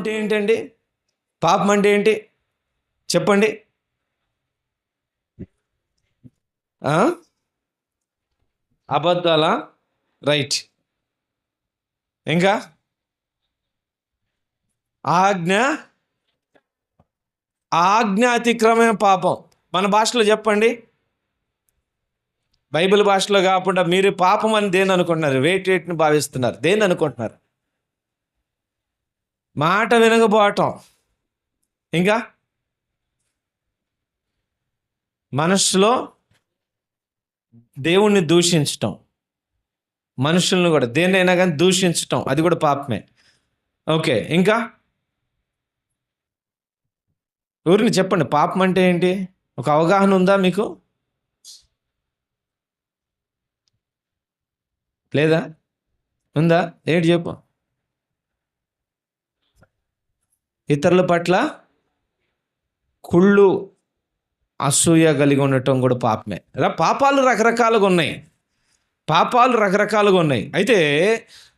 అంటే ఏంటండి? పాపం అంటే ఏంటి? చెప్పండి. ఆ? అబద్ధాలా? రైట్. ఇంకా? ఆజ్ఞ? ఆజ్ఞ అతిక్రమే పాపం. మన భాషలో చెప్పండి. బైబిల్ భాషలో కాకుండా మీరు పాపం అని దేని అనుకుంటున్నారు? వేట్ రేట్ని భావిస్తున్నారు? దేని అనుకుంటున్నారు? మాట వినకపోవటం. ఇంకా? మనస్సులో దేవుణ్ణి దూషించటం. మనుషులను కూడా దేన్నైనా కానీ దూషించటం. అది కూడా పాపమే. ఓకే ఇంకా? ఊరిని చెప్పండి పాపం అంటే ఏంటి? ఒక అవగాహన ఉందా మీకు? లేదా? ఉందా? ఏంటి చెప్పు. ఇతరుల పట్ల కుళ్ళు అసూయ కలిగి ఉండటం కూడా పాపమే. ఇలా పాపాలు రకరకాలుగా ఉన్నాయి. పాపాలు రకరకాలుగా ఉన్నాయి. అయితే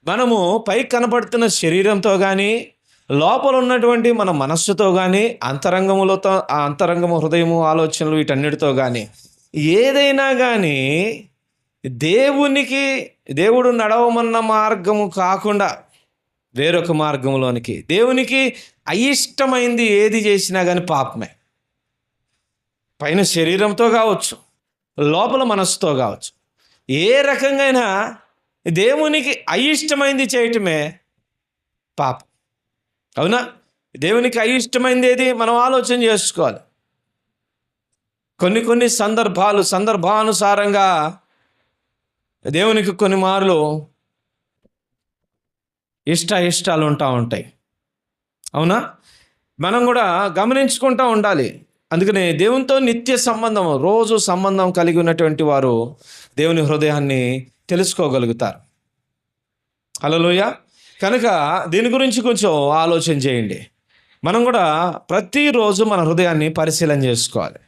మనము పైకి కనబడుతున్న శరీరంతో కానీ లోపల ఉన్నటువంటి మన మనస్సుతో కానీ అంతరంగములతో ఆ అంతరంగము హృదయము ఆలోచనలు వీటన్నిటితో కానీ ఏదైనా కానీ దేవునికి దేవుడు నడవమన్న మార్గము కాకుండా వేరొక మార్గంలోనికి. దేవునికి అయిష్టమైంది ఏది చేసినా కానీ పాపమే. పైన శరీరంతో కావచ్చు లోపల మనస్సుతో కావచ్చు. ఏ రకంగా దేవునికి అయిష్టమైంది చేయటమే పాపం. అవునా? దేవునికి అయిష్టమైంది ఏది మనం ఆలోచన చేసుకోవాలి. కొన్ని కొన్ని సందర్భాలు సందర్భానుసారంగా దేవునికి కొన్ని మార్లు ఇష్ట ఇష్టాలు ఉంటా ఉంటాయి. అవునా? మనం కూడా గమనించుకుంటూ ఉండాలి. అందుకనే దేవునితో నిత్య సంబంధం రోజు సంబంధం కలిగి ఉన్నటువంటి వారు దేవుని హృదయాన్ని తెలుసుకోగలుగుతారు. హలోయ కనుక దీని గురించి కొంచెం ఆలోచన చేయండి. మనం కూడా ప్రతిరోజు మన హృదయాన్ని పరిశీలన చేసుకోవాలి.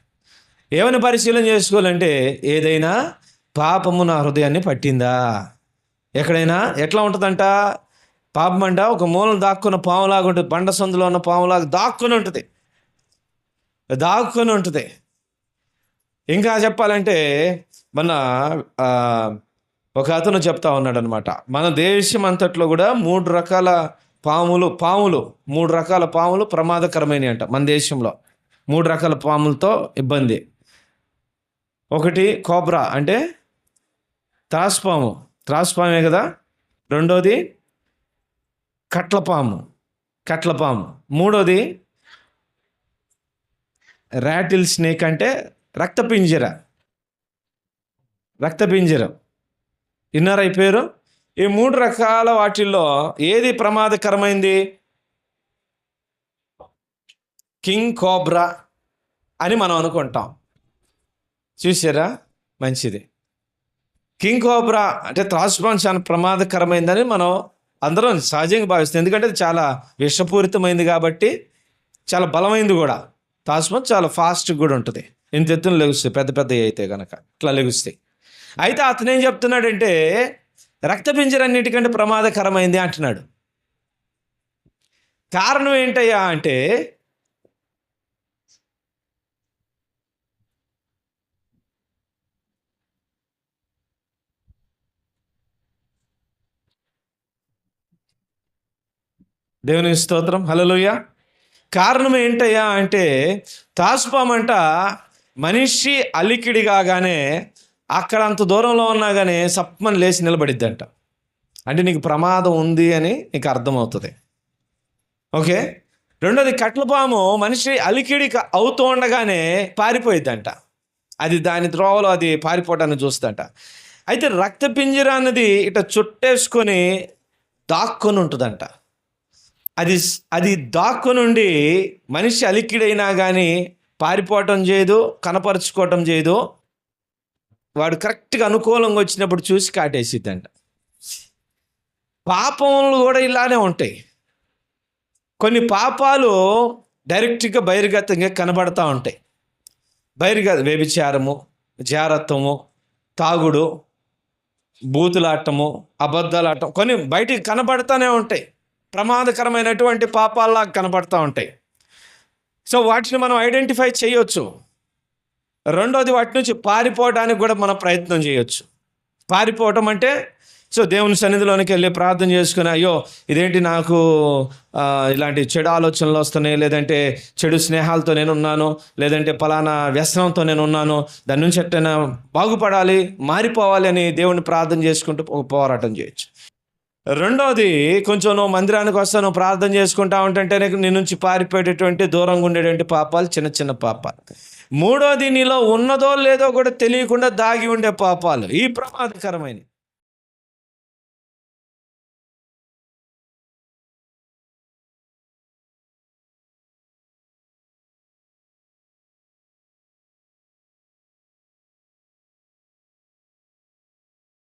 ఏమని పరిశీలన చేసుకోవాలంటే ఏదైనా పాపము నా హృదయాన్ని పట్టిందా? ఎక్కడైనా? ఎట్లా ఉంటుందంట? పాపం అంట ఒక మూలం దాక్కున్న పాములాగా ఉంటుంది. బండ సందులో ఉన్న పాములాగా దాక్కుని ఉంటుంది. దాక్కుని ఉంటుంది. ఇంకా చెప్పాలంటే మన ఒక అతను చెప్తా ఉన్నాడు అనమాట మన దేశం అంతట్లో కూడా మూడు రకాల పాములు పాములు మూడు రకాల పాములు ప్రమాదకరమైనవి అంట మన దేశంలో. మూడు రకాల పాములతో ఇబ్బంది. ఒకటి కోబ్రా అంటే త్రాసుపాము త్రాసుపామే కదా. రెండోది కట్లపాము. కట్లపాము. మూడోది ర్యాటిల్ స్నేక్ అంటే రక్తపింజర. రక్తపింజరం. విన్నారా ఈ పేరు? ఈ మూడు రకాల వాటిల్లో ఏది ప్రమాదకరమైంది? కింగ్ కోబ్రా అని మనం అనుకుంటాం. చూసారా? మంచిది. కింగ్ కోబ్రా అంటే త్రాసుపాన్ చాలా ప్రమాదకరమైందని మనం అందరం సహజంగా భావిస్తాం. ఎందుకంటే అది చాలా విషపూరితమైంది కాబట్టి చాలా బలమైంది కూడా. తాస్మత్ చాలా ఫాస్ట్ కూడా ఉంటుంది. ఇంత ఎత్తున లెగుస్తాయి. పెద్ద పెద్ద అయితే కనుక ఇట్లా లెగుస్తాయి. అయితే అతను ఏం చెప్తున్నాడంటే రక్తపింజరన్నిటికంటే ప్రమాదకరమైంది అంటున్నాడు. కారణం ఏంటయ్యా అంటే దేవుని స్తోత్రం. హలోయ కారణం ఏంటయ్యా అంటే తాసుపామంట మనిషి అలికిడి కాగానే అక్కడ అంత దూరంలో ఉన్నా కానీ సప్మని లేచి నిలబడిద్దంట. అంటే నీకు ప్రమాదం ఉంది అని నీకు అర్థమవుతుంది. ఓకే? రెండోది కట్లపాము మనిషి అలికిడి అవుతూ ఉండగానే పారిపోయిద్దంట. అది దాని త్రోవలో అది పారిపోవటాన్ని చూస్తుందంట. అయితే రక్తపింజర అన్నది ఇట చుట్టేసుకొని దాక్కొని ఉంటుందంట అది అది దాక్కు నుండి మనిషి అలిక్కిడైనా కానీ పారిపోవటం చేయదు కనపరుచుకోవటం చేయదు. వాడు కరెక్ట్గా అనుకూలంగా వచ్చినప్పుడు చూసి కాటేసిద్దంట. పాపములు కూడా ఇలానే ఉంటాయి. కొన్ని పాపాలు డైరెక్ట్గా బహిర్గతంగా కనబడతా ఉంటాయి. బహిర్గత వ్యభిచారము జారత్వము తాగుడు బూతులాటము అబద్ధాలాటం కొన్ని బయటికి కనబడతానే ఉంటాయి. ప్రమాదకరమైనటువంటి పాపాల్లా కనబడుతూ ఉంటాయి. సో వాటిని మనం ఐడెంటిఫై చేయొచ్చు. రెండోది వాటి నుంచి పారిపోవడానికి కూడా మనం ప్రయత్నం చేయొచ్చు. పారిపోవటం అంటే సో దేవుని సన్నిధిలోనికి వెళ్ళి ప్రార్థన చేసుకుని అయ్యో ఇదేంటి నాకు ఇలాంటి చెడు ఆలోచనలు వస్తున్నాయి లేదంటే చెడు స్నేహాలతో నేను ఉన్నాను లేదంటే పలానా వ్యసనంతో నేను ఉన్నాను దాని నుంచి ఎట్టైనా బాగుపడాలి మారిపోవాలి అని దేవుని ప్రార్థన చేసుకుంటూ ఒక పోరాటం చేయొచ్చు. రెండోది కొంచెం నువ్వు మందిరానికి వస్తా నువ్వు ప్రార్థన చేసుకుంటా ఉంటే నీ నుంచి పారిపోయేటటువంటి దూరంగా ఉండేటువంటి పాపాలు చిన్న చిన్న పాపాలు. మూడోది నీలో ఉన్నదో లేదో కూడా తెలియకుండా దాగి ఉండే పాపాలు. ఈ ప్రమాదకరమైనవి.